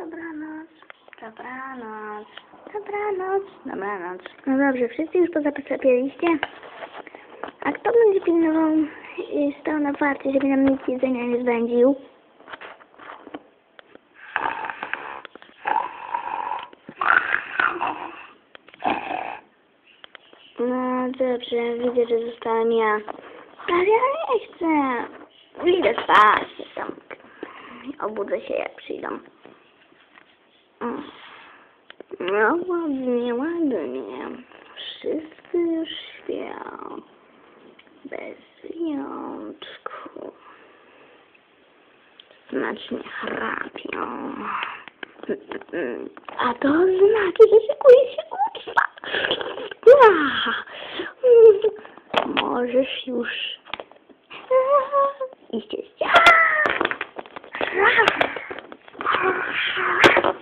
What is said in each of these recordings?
Dobranoc. Dobranoc. Dobranoc. Dobranoc. No dobrze, wszyscy już pozaplepialiście? A kto będzie pilnował i stał na warcie, żeby nam nic jedzenia nie zbędził? No dobrze, widzę, że zostałem ja. Ale ja nie chcę. Idę spać. Tam. Obudzę się jak przyjdą. No ładnie, ładnie. Wszyscy już śpią. Bez wyjątku. Znacznie chrapią. A to znaczy, że szykuje się uczta. Możesz już iść spać.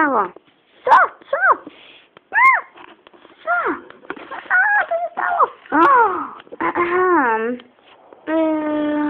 stało? Co? Co? A! Co? A, co się stało? O! Aha. Yy...